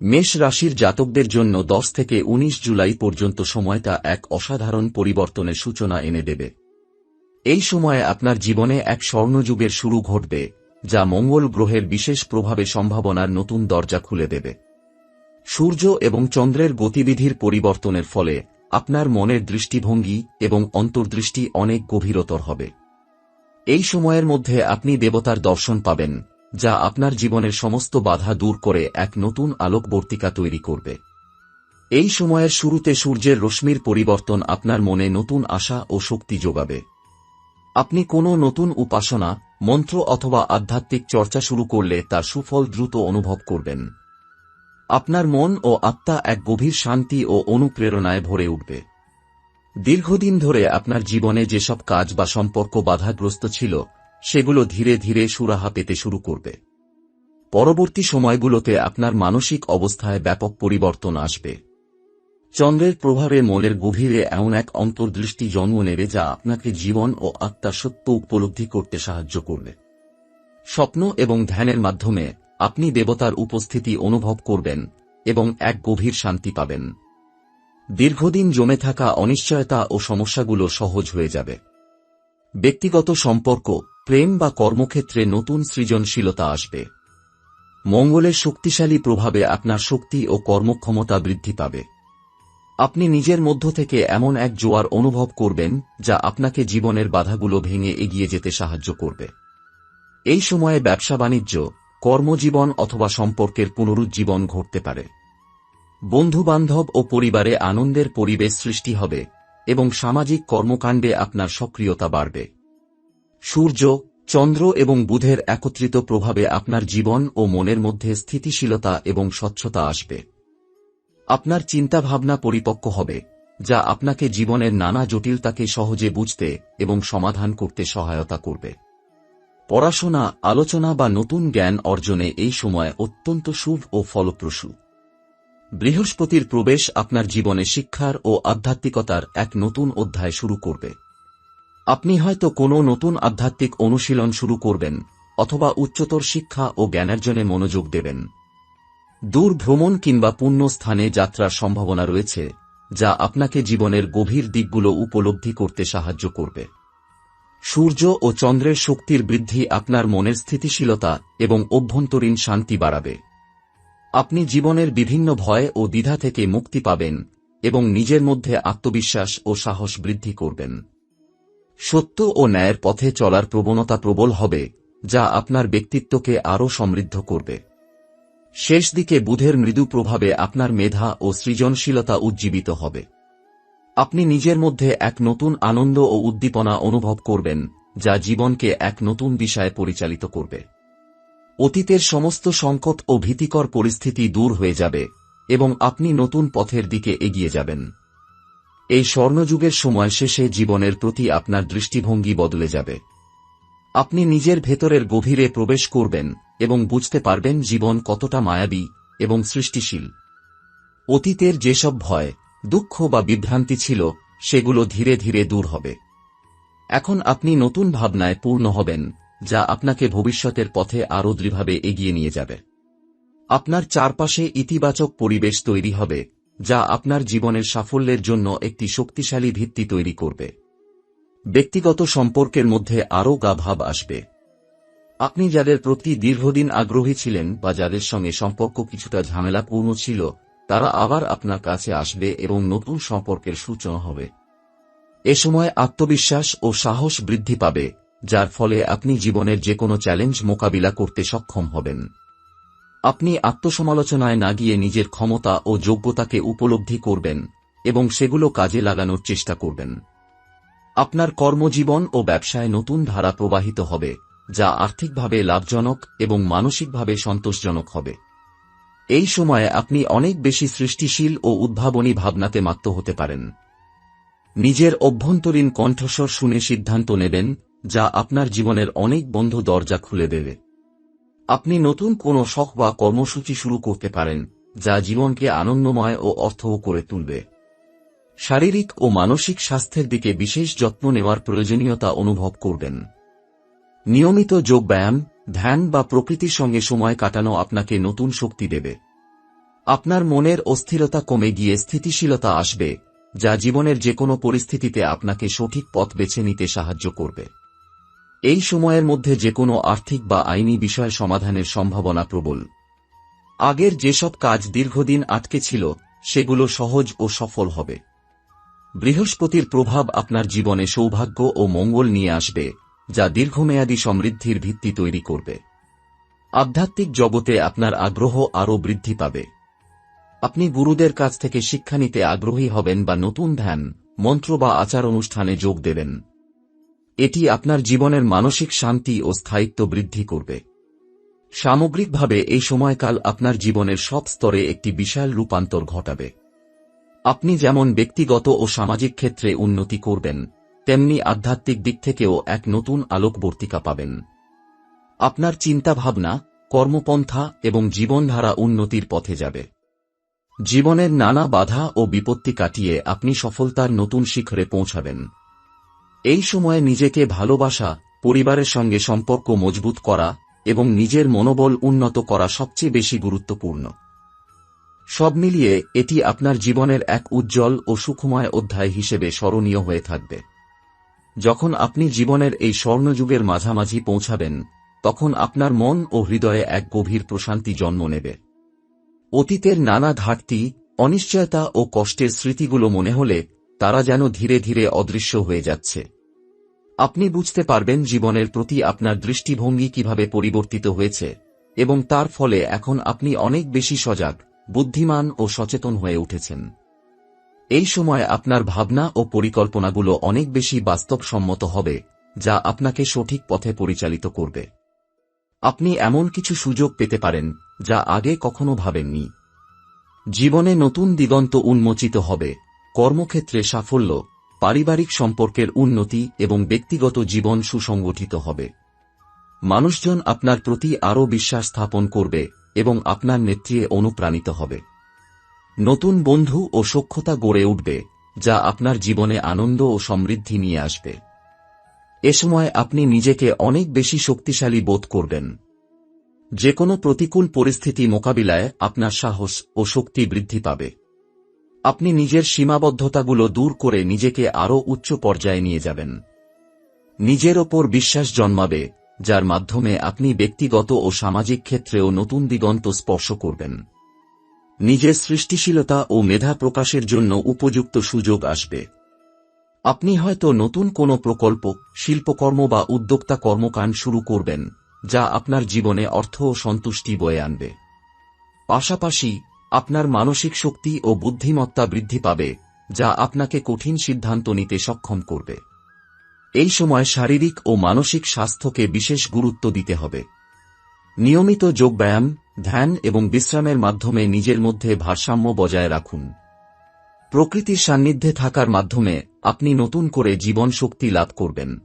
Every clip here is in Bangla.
মেষ রাশির জাতকদের জন্য দশ থেকে ১৯ জুলাই পর্যন্ত সময়টা এক অসাধারণ পরিবর্তনের সূচনা এনে দেবে। এই সময়ে আপনার জীবনে এক স্বর্ণযুগের শুরু ঘটবে, যা মঙ্গল গ্রহের বিশেষ প্রভাবে সম্ভাবনার নতুন দরজা খুলে দেবে। সূর্য এবং চন্দ্রের গতিবিধির পরিবর্তনের ফলে আপনার মনের দৃষ্টিভঙ্গি এবং অন্তর্দৃষ্টি অনেক গভীরতর হবে। এই সময়ের মধ্যে আপনি দেবতার দর্শন পাবেন যা আপনার জীবনের সমস্ত বাধা দূর করে এক নতুন আলোকবর্তিকা তৈরি করবে। এই সময়ের শুরুতে সূর্যের রশ্মির পরিবর্তন আপনার মনে নতুন আশা ও শক্তি যোগাবে। আপনি কোনো নতুন উপাসনা, মন্ত্র অথবা আধ্যাত্মিক চর্চা শুরু করলে তার সুফল দ্রুত অনুভব করবেন। আপনার মন ও আত্মা এক গভীর শান্তি ও অনুপ্রেরণায় ভরে উঠবে। দীর্ঘদিন ধরে আপনার জীবনে যেসব কাজ বা সম্পর্ক বাধাগ্রস্ত ছিল সেগুলো ধীরে ধীরে সুরাহা পেতে শুরু করবে। পরবর্তী সময়গুলোতে আপনার মানসিক অবস্থায় ব্যাপক পরিবর্তন আসবে। চন্দ্রের প্রভাবে মনের গভীরে এমন এক অন্তর্দৃষ্টি জন্ম নেবে যা আপনাকে জীবন ও আত্মার সত্য উপলব্ধি করতে সাহায্য করবে। স্বপ্ন এবং ধ্যানের মাধ্যমে আপনি দেবতার উপস্থিতি অনুভব করবেন এবং এক গভীর শান্তি পাবেন। দীর্ঘদিন জমে থাকা অনিশ্চয়তা ও সমস্যাগুলো সহজ হয়ে যাবে। ব্যক্তিগত সম্পর্ক প্রেম বা কর্মক্ষেত্রে নতুন সৃজনশীলতা আসবে। মঙ্গলের শক্তিশালী প্রভাবে আপনার শক্তি ও কর্মক্ষমতা বৃদ্ধি পাবে। আপনি নিজের মধ্য থেকে এমন এক জোয়ার অনুভব করবেন, যা আপনাকে জীবনের বাধাগুলো ভেঙে এগিয়ে যেতে সাহায্য করবে। এই সময়ে ব্যবসা বাণিজ্য, কর্মজীবন অথবা সম্পর্কের পুনরুজ্জীবন ঘটতে পারে। বন্ধুবান্ধব ও পরিবারে আনন্দের পরিবেশ সৃষ্টি হবে এবং সামাজিক কর্মকাণ্ডে আপনার সক্রিয়তা বাড়বে। সূর্য, চন্দ্র এবং বুধের একত্রিত প্রভাবে আপনার জীবন ও মনের মধ্যে স্থিতিশীলতা এবং স্বচ্ছতা আসবে। আপনার চিন্তাভাবনা পরিপক্ক হবে, যা আপনাকে জীবনের নানা জটিলতাকে সহজে বুঝতে এবং সমাধান করতে সহায়তা করবে। পড়াশোনা, আলোচনা বা নতুন জ্ঞান অর্জনে এই সময় অত্যন্ত শুভ ও ফলপ্রসূ। বৃহস্পতির প্রবেশ আপনার জীবনে শিক্ষার ও আধ্যাত্মিকতার এক নতুন অধ্যায় শুরু করবে। আপনি হয়তো কোনো নতুন আধ্যাত্মিক অনুশীলন শুরু করবেন, অথবা উচ্চতর শিক্ষা ও জ্ঞানার্জনে মনোযোগ দেবেন। দূর ভ্রমণ কিংবা পূর্ণ স্থানে যাত্রার সম্ভাবনা রয়েছে, যা আপনাকে জীবনের গভীর দিকগুলো উপলব্ধি করতে সাহায্য করবে। সূর্য ও চন্দ্রের শক্তির বৃদ্ধি আপনার মনের স্থিতিশীলতা এবং অভ্যন্তরীণ শান্তি বাড়াবে। আপনি জীবনের বিভিন্ন ভয় ও দ্বিধা থেকে মুক্তি পাবেন এবং নিজের মধ্যে আত্মবিশ্বাস ও সাহস বৃদ্ধি করবেন। সত্য ও ন্যায়ের পথে চলার প্রবণতা প্রবল হবে, যা আপনার ব্যক্তিত্বকে আরও সমৃদ্ধ করবে। শেষ দিকে বুধের মৃদু প্রভাবে আপনার মেধা ও সৃজনশীলতা উজ্জীবিত হবে। আপনি নিজের মধ্যে এক নতুন আনন্দ ও উদ্দীপনা অনুভব করবেন, যা জীবনকে এক নতুন দিশায় পরিচালিত করবে। অতীতের সমস্ত সংকট ও ভীতিকর পরিস্থিতি দূর হয়ে যাবে, এবং আপনি নতুন পথের দিকে এগিয়ে যাবেন। এই স্বর্ণযুগের সময় শেষে জীবনের প্রতি আপনার দৃষ্টিভঙ্গি বদলে যাবে। আপনি নিজের ভেতরের গভীরে প্রবেশ করবেন এবং বুঝতে পারবেন জীবন কতটা মায়াবী এবং সৃষ্টিশীল। অতীতের যেসব ভয়, দুঃখ বা বিভ্রান্তি ছিল, সেগুলো ধীরে ধীরে দূর হবে। এখন আপনি নতুন ভাবনায় পূর্ণ হবেন, যা আপনাকে ভবিষ্যতের পথে আরও দৃঢ়ভাবে এগিয়ে নিয়ে যাবে। আপনার চারপাশে ইতিবাচক পরিবেশ তৈরি হবে যা আপনার জীবনের সাফল্যের জন্য একটি শক্তিশালী ভিত্তি তৈরি করবে। ব্যক্তিগত সম্পর্কের মধ্যে আরও গাভাব আসবে। আপনি যাদের প্রতি দীর্ঘদিন আগ্রহী ছিলেন বা যাদের সঙ্গে সম্পর্ক কিছুটা ঝামেলাপূর্ণ ছিল, তারা আবার আপনার কাছে আসবে এবং নতুন সম্পর্কের সূচনা হবে। এ সময় আত্মবিশ্বাস ও সাহস বৃদ্ধি পাবে, যার ফলে আপনি জীবনের যে কোনো চ্যালেঞ্জ মোকাবিলা করতে সক্ষম হবেন। আপনি আত্মসমালোচনায় না গিয়ে নিজের ক্ষমতা ও যোগ্যতাকে উপলব্ধি করবেন এবং সেগুলো কাজে লাগানোর চেষ্টা করবেন। আপনার কর্মজীবন ও ব্যবসায় নতুন ধারা প্রবাহিত হবে, যা আর্থিকভাবে লাভজনক এবং মানসিকভাবে সন্তোষজনক হবে। এই সময়ে আপনি অনেক বেশি সৃষ্টিশীল ও উদ্ভাবনী ভাবনাতে মাত্র হতে পারেন। নিজের অভ্যন্তরীণ কণ্ঠস্বর শুনে সিদ্ধান্ত নেবেন, যা আপনার জীবনের অনেক বন্ধ দরজা খুলে দেবে। আপনি নতুন কোনো শখ বা কর্মসূচি শুরু করতে পারেন, যা জীবনকে আনন্দময় ও অর্থও করে তুলবে। শারীরিক ও মানসিক স্বাস্থ্যের দিকে বিশেষ যত্ন নেওয়ার প্রয়োজনীয়তা অনুভব করবেন। নিয়মিত যোগব্যায়াম ধ্যান বা প্রকৃতির সঙ্গে সময় কাটানো আপনাকে নতুন শক্তি দেবে। আপনার মনের অস্থিরতা কমে গিয়ে স্থিতিশীলতা আসবে, যা জীবনের যে কোনো পরিস্থিতিতে আপনাকে সঠিক পথ বেছে নিতে সাহায্য করবে। এই সময়ের মধ্যে যে কোনো আর্থিক বা আইনি বিষয় সমাধানের সম্ভাবনা প্রবল। আগের যেসব কাজ দীর্ঘদিন আটকে ছিল, সেগুলো সহজ ও সফল হবে। বৃহস্পতির প্রভাব আপনার জীবনে সৌভাগ্য ও মঙ্গল নিয়ে আসবে, যা দীর্ঘমেয়াদী সমৃদ্ধির ভিত্তি তৈরি করবে। আধ্যাত্মিক জগতে আপনার আগ্রহ আরও বৃদ্ধি পাবে। আপনি গুরুদের কাছ থেকে শিক্ষা নিতে আগ্রহী হবেন বা নতুন ধ্যান, মন্ত্র বা আচার অনুষ্ঠানে যোগ দেবেন। এটি আপনার জীবনের মানসিক শান্তি ও স্থায়িত্ব বৃদ্ধি করবে। সামগ্রিকভাবে, এই সময়কাল আপনার জীবনের সব স্তরে একটি বিশাল রূপান্তর ঘটাবে। আপনি যেমন ব্যক্তিগত ও সামাজিক ক্ষেত্রে উন্নতি করবেন, তেমনি আধ্যাত্মিক দিক থেকেও এক নতুন আলোকবর্তিকা পাবেন। আপনার চিন্তাভাবনা, কর্মপন্থা এবং জীবনধারা উন্নতির পথে যাবে। জীবনের নানা বাধা ও বিপত্তি কাটিয়ে আপনি সফলতার নতুন শিখরে পৌঁছাবেন। এই সময়ে নিজেকে ভালোবাসা, পরিবারের সঙ্গে সম্পর্ক মজবুত করা এবং নিজের মনোবল উন্নত করা সবচেয়ে বেশি গুরুত্বপূর্ণ। সব মিলিয়ে এটি আপনার জীবনের এক উজ্জ্বল ও সুখময় অধ্যায় হিসেবে স্মরণীয় হয়ে থাকবে। যখন আপনি জীবনের এই স্বর্ণযুগের মাঝামাঝি পৌঁছাবেন, তখন আপনার মন ও হৃদয়ে এক গভীর প্রশান্তি জন্ম নেবে। অতীতের নানা ঘাটতি, অনিশ্চয়তা ও কষ্টের স্মৃতিগুলো মনে হলে তারা যেন ধীরে ধীরে অদৃশ্য হয়ে যাচ্ছে। আপনি বুঝতে পারবেন জীবনের প্রতি আপনার দৃষ্টিভঙ্গি কীভাবে পরিবর্তিত হয়েছে, এবং তার ফলে এখন আপনি অনেক বেশি সজাগ, বুদ্ধিমান ও সচেতন হয়ে উঠেছেন। এই সময় আপনার ভাবনা ও পরিকল্পনাগুলো অনেক বেশি বাস্তবসম্মত হবে, যা আপনাকে সঠিক পথে পরিচালিত করবে। আপনি এমন কিছু সুযোগ পেতে পারেন, যা আগে কখনো ভাবেননি। জীবনে নতুন দিগন্ত উন্মোচিত হবে কর্মক্ষেত্রে সাফল্য, পারিবারিক সম্পর্কের উন্নতি এবং ব্যক্তিগত জীবন সুসংগঠিত হবে। মানুষজন আপনার প্রতি আরও বিশ্বাস স্থাপন করবে এবং আপনার নেত্রিয়ে অনুপ্রাণিত হবে। নতুন বন্ধু ও সক্ষতা গড়ে উঠবে, যা আপনার জীবনে আনন্দ ও সমৃদ্ধি নিয়ে আসবে। এ সময় আপনি নিজেকে অনেক বেশি শক্তিশালী বোধ করবেন। যে কোনো প্রতিকূল পরিস্থিতি মোকাবিলায় আপনার সাহস ও শক্তি বৃদ্ধি পাবে। আপনি নিজের সীমাবদ্ধতাগুলো দূর করে নিজেকে আরও উচ্চ পর্যায়ে নিয়ে যাবেন। নিজের ওপর বিশ্বাস জন্মাবে, যার মাধ্যমে আপনি ব্যক্তিগত ও সামাজিক ক্ষেত্রেও নতুন দিগন্ত স্পর্শ করবেন। নিজের সৃষ্টিশীলতা ও মেধা প্রকাশের জন্য উপযুক্ত সুযোগ আসবে। আপনি হয়তো নতুন কোনো প্রকল্প, শিল্পকর্ম বা উদ্যোক্তা কর্মকাণ্ড শুরু করবেন, যা আপনার জীবনে অর্থ ও সন্তুষ্টি বয়ে আনবে। পাশাপাশি আপনার মানসিক শক্তি ও বুদ্ধিমত্তা বৃদ্ধি পাবে, যা আপনাকে কঠিন সিদ্ধান্ত নিতে সক্ষম করবে। এই সময় শারীরিক ও মানসিক স্বাস্থ্যকে বিশেষ গুরুত্ব দিতে হবে। নিয়মিত যোগব্যায়াম, ধ্যান এবং বিশ্রামের মাধ্যমে নিজের মধ্যে ভারসাম্য বজায় রাখুন। প্রকৃতির সান্নিধ্যে থাকার মাধ্যমে আপনি নতুন করে জীবন শক্তি লাভ করবেন।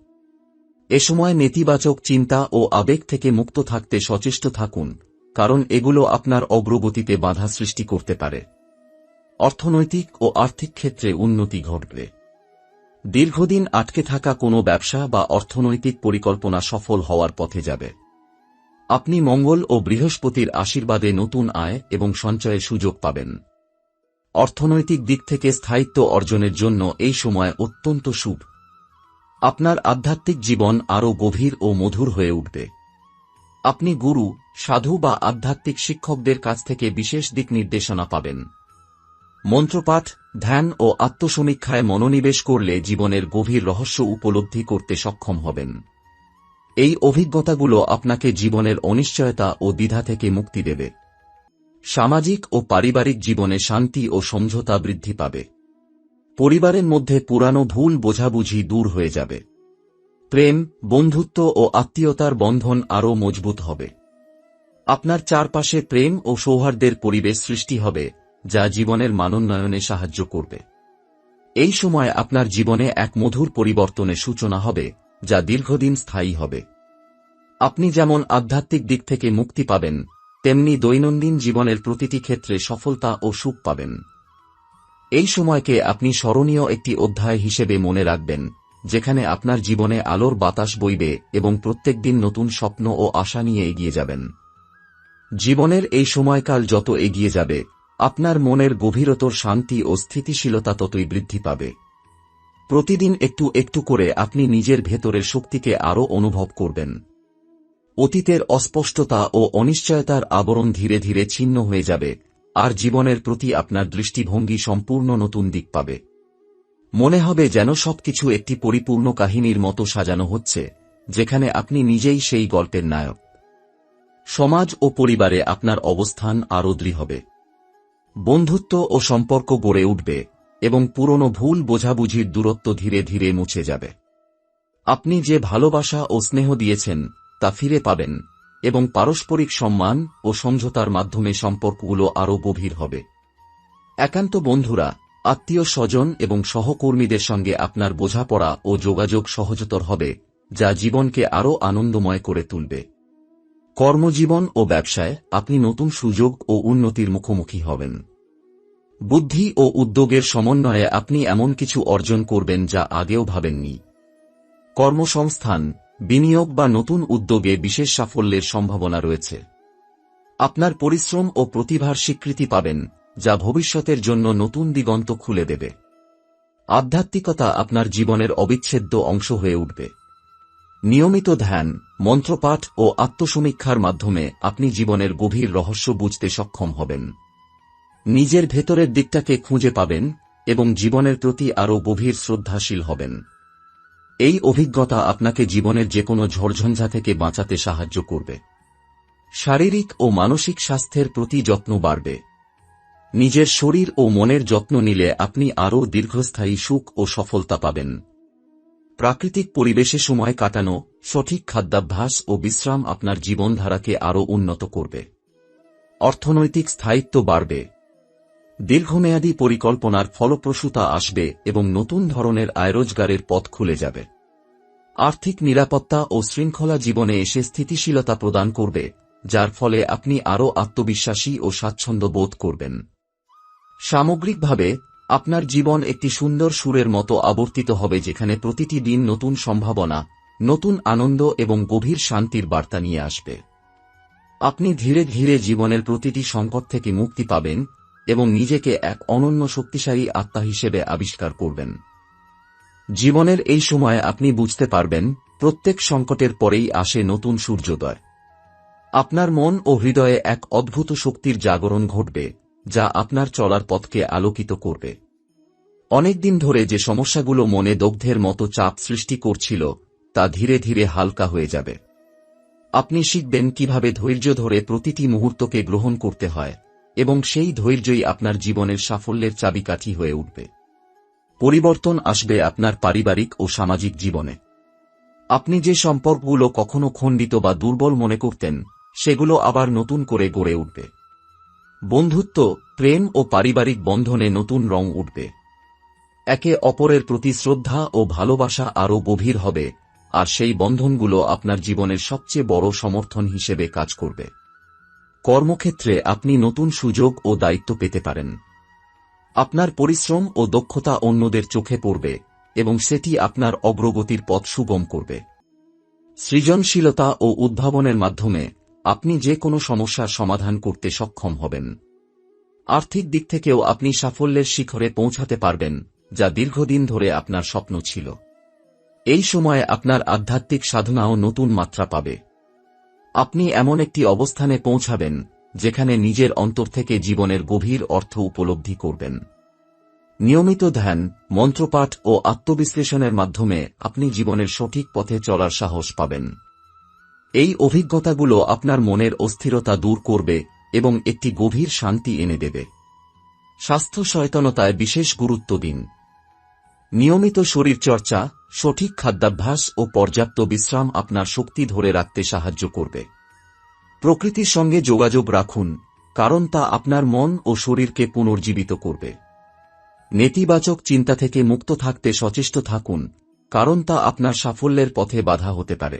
এ সময় নেতিবাচক চিন্তা ও আবেগ থেকে মুক্ত থাকতে সচেষ্ট থাকুন। কারণ এগুলো আপনার অগ্রগতিতে বাধা সৃষ্টি করতে পারে। অর্থনৈতিক ও আর্থিক ক্ষেত্রে উন্নতি ঘটবে। দীর্ঘদিন আটকে থাকা কোনো ব্যবসা বা অর্থনৈতিক পরিকল্পনা সফল হওয়ার পথে যাবে। আপনি মঙ্গল ও বৃহস্পতির আশীর্বাদে নতুন আয় এবং সঞ্চয়ের সুযোগ পাবেন। অর্থনৈতিক দিক থেকে স্থায়িত্ব অর্জনের জন্য এই সময় অত্যন্ত শুভ। আপনার আধ্যাত্মিক জীবন আরও গভীর ও মধুর হয়ে উঠবে। আপনি গুরু, সাধু বা আধ্যাত্মিক শিক্ষকদের কাছ থেকে বিশেষ দিক নির্দেশনা পাবেন। মন্ত্রপাঠ, ধ্যান ও আত্মসমীক্ষায় মনোনিবেশ করলে জীবনের গভীর রহস্য উপলব্ধি করতে সক্ষম হবেন। এই অভিজ্ঞতাগুলো আপনাকে জীবনের অনিশ্চয়তা ও দ্বিধা থেকে মুক্তি দেবে। সামাজিক ও পারিবারিক জীবনে শান্তি ও সমঝোতা বৃদ্ধি পাবে। পরিবারের মধ্যে পুরানো ভুল বোঝাবুঝি দূর হয়ে যাবে। প্রেম, বন্ধুত্ব ও আত্মীয়তার বন্ধন আরও মজবুত হবে। আপনার চারপাশে প্রেম ও সৌহার্দ্যের পরিবেশ সৃষ্টি হবে, যা জীবনের মানোন্নয়নে সাহায্য করবে। এই সময় আপনার জীবনে এক মধুর পরিবর্তনের সূচনা হবে, যা দীর্ঘদিন স্থায়ী হবে। আপনি যেমন আধ্যাত্মিক দিক থেকে মুক্তি পাবেন, তেমনি দৈনন্দিন জীবনের প্রতিটি ক্ষেত্রে সফলতা ও সুখ পাবেন। এই সময়কে আপনি স্মরণীয় একটি অধ্যায় হিসেবে মনে রাখবেন যেখানে আপনার জীবনে আলোর বাতাস বইবে এবং প্রত্যেক দিন নতুন স্বপ্ন ও আশা নিয়ে এগিয়ে যাবেন। জীবনের এই সময়কাল যত এগিয়ে যাবে, আপনার মনের গভীরতর শান্তি ও স্থিতিশীলতা ততই বৃদ্ধি পাবে। প্রতিদিন একটু একটু করে আপনি নিজের ভেতরের শক্তিকে আরও অনুভব করবেন। অতীতের অস্পষ্টতা ও অনিশ্চয়তার আবরণ ধীরে ধীরে ছিন্ন হয়ে যাবে, আর জীবনের প্রতি আপনার দৃষ্টিভঙ্গি সম্পূর্ণ নতুন দিক পাবে। মনে হবে যেন সবকিছু একটি পরিপূর্ণ কাহিনীর মতো সাজানো হচ্ছে, যেখানে আপনি নিজেই সেই গল্পের নায়ক। সমাজ ও পরিবারে আপনার অবস্থান আরও দৃঢ় হবে বন্ধুত্ব ও সম্পর্ক গড়ে উঠবে এবং পুরনো ভুল বোঝাবুঝির দূরত্ব ধীরে ধীরে মুছে যাবে। আপনি যে ভালোবাসা ও স্নেহ দিয়েছেন, তা ফিরে পাবেন এবং পারস্পরিক সম্মান ও সমঝোতার মাধ্যমে সম্পর্কগুলো আরও গভীর হবে। একান্ত বন্ধুরা আত্মীয় স্বজন এবং সহকর্মীদের সঙ্গে আপনার বোঝাপড়া ও যোগাযোগ সহজতর হবে, যা জীবনকে আরও আনন্দময় করে তুলবে। কর্মজীবন ও ব্যবসায় আপনি নতুন সুযোগ ও উন্নতির মুখোমুখি হবেন। বুদ্ধি ও উদ্যোগের সমন্বয়ে আপনি এমন কিছু অর্জন করবেন যা আগেও ভাবেননি। কর্মসংস্থান, বিনিয়োগ বা নতুন উদ্যোগে বিশেষ সাফল্যের সম্ভাবনা রয়েছে। আপনার পরিশ্রম ও প্রতিভার স্বীকৃতি পাবেন যা ভবিষ্যতের জন্য নতুন দিগন্ত খুলে দেবে। আধ্যাত্মিকতা আপনার জীবনের অবিচ্ছেদ্য অংশ হয়ে উঠবে। নিয়মিত ধ্যান, মন্ত্রপাঠ ও আত্মসমীক্ষার মাধ্যমে আপনি জীবনের গভীর রহস্য বুঝতে সক্ষম হবেন। নিজের ভেতরের দিকটাকে খুঁজে পাবেন এবং জীবনের প্রতি আরও গভীর শ্রদ্ধাশীল হবেন। এই অভিজ্ঞতা আপনাকে জীবনের যে কোনো ঝড়ঝঞ্ঝা থেকে বাঁচাতে সাহায্য করবে। শারীরিক ও মানসিক স্বাস্থ্যের প্রতি যত্ন বাড়বে। নিজের শরীর ও মনের যত্ন নিলে আপনি আরও দীর্ঘস্থায়ী সুখ ও সফলতা পাবেন। প্রাকৃতিক পরিবেশে সময় কাটানো, সঠিক খাদ্যাভ্যাস ও বিশ্রাম আপনার জীবনধারাকে আরও উন্নত করবে। অর্থনৈতিক স্থায়িত্ব বাড়বে। দীর্ঘমেয়াদী পরিকল্পনার ফলপ্রসূতা আসবে এবং নতুন ধরনের আয় রোজগারের পথ খুলে যাবে। আর্থিক নিরাপত্তা ও শৃঙ্খলা জীবনে এসে স্থিতিশীলতা প্রদান করবে, যার ফলে আপনি আরও আত্মবিশ্বাসী ও স্বাচ্ছন্দ্য বোধ করবেন। সামগ্রিকভাবে, আপনার জীবন একটি সুন্দর সুরের মতো আবর্তিত হবে যেখানে প্রতিটি দিন নতুন সম্ভাবনা, নতুন আনন্দ এবং গভীর শান্তির বার্তা নিয়ে আসবে। আপনি ধীরে ধীরে জীবনের প্রতিটি সংকট থেকে মুক্তি পাবেন এবং নিজেকে এক অনন্য শক্তিশালী আত্মা হিসেবে আবিষ্কার করবেন। জীবনের এই সময়ে আপনি বুঝতে পারবেন, প্রত্যেক সংকটের পরেই আসে নতুন সূর্যোদয়। আপনার মন ও হৃদয়ে এক অদ্ভুত শক্তির জাগরণ ঘটবে। যা আপনার চলার পথকে আলোকিত করবে। অনেকদিন ধরে যে সমস্যাগুলো মনে দগ্ধের মতো চাপ সৃষ্টি করছিল, তা ধীরে ধীরে হালকা হয়ে যাবে। আপনি শিখবেন কীভাবে ধৈর্য ধরে প্রতিটি মুহূর্তকে গ্রহণ করতে হয়, এবং সেই ধৈর্যই আপনার জীবনের সাফল্যের চাবিকাঠি হয়ে উঠবে। পরিবর্তন আসবে আপনার পারিবারিক ও সামাজিক জীবনে। আপনি যে সম্পর্কগুলো কখনো খণ্ডিত বা দুর্বল মনে করতেন, সেগুলো আবার নতুন করে গড়ে উঠবে। বন্ধুত্ব, প্রেম ও পারিবারিক বন্ধনে নতুন রং উঠবে। একে অপরের প্রতি শ্রদ্ধা ও ভালোবাসা আরও গভীর হবে, আর সেই বন্ধনগুলো আপনার জীবনের সবচেয়ে বড় সমর্থন হিসেবে কাজ করবে। কর্মক্ষেত্রে আপনি নতুন সুযোগ ও দায়িত্ব পেতে পারেন। আপনার পরিশ্রম ও দক্ষতা অন্যদের চোখে পড়বে এবং সেটি আপনার অগ্রগতির পথ সুগম করবে। সৃজনশীলতা ও উদ্ভাবনের মাধ্যমে আপনি যে কোনো সমস্যার সমাধান করতে সক্ষম হবেন। আর্থিক দিক থেকেও আপনি সাফল্যের শিখরে পৌঁছাতে পারবেন, যা দীর্ঘদিন ধরে আপনার স্বপ্ন ছিল। এই সময়ে আপনার আধ্যাত্মিক সাধনাও নতুন মাত্রা পাবে। আপনি এমন একটি অবস্থানে পৌঁছাবেন, যেখানে নিজের অন্তর থেকে জীবনের গভীর অর্থ উপলব্ধি করবেন। নিয়মিত ধ্যান, মন্ত্রপাঠ ও আত্মবিশ্লেষণের মাধ্যমে আপনি জীবনের সঠিক পথে চলার সাহস পাবেন। এই অভিজ্ঞতাগুলো আপনার মনের অস্থিরতা দূর করবে এবং একটি গভীর শান্তি এনে দেবে। স্বাস্থ্য সচেতনতায় বিশেষ গুরুত্ব দিন। নিয়মিত শরীরচর্চা, সঠিক খাদ্যাভ্যাস ও পর্যাপ্ত বিশ্রাম আপনার শক্তি ধরে রাখতে সাহায্য করবে। প্রকৃতির সঙ্গে যোগাযোগ রাখুন, কারণ তা আপনার মন ও শরীরকে পুনর্জীবিত করবে। নেতিবাচক চিন্তা থেকে মুক্ত থাকতে সচেষ্ট থাকুন, কারণ তা আপনার সাফল্যের পথে বাধা হতে পারে।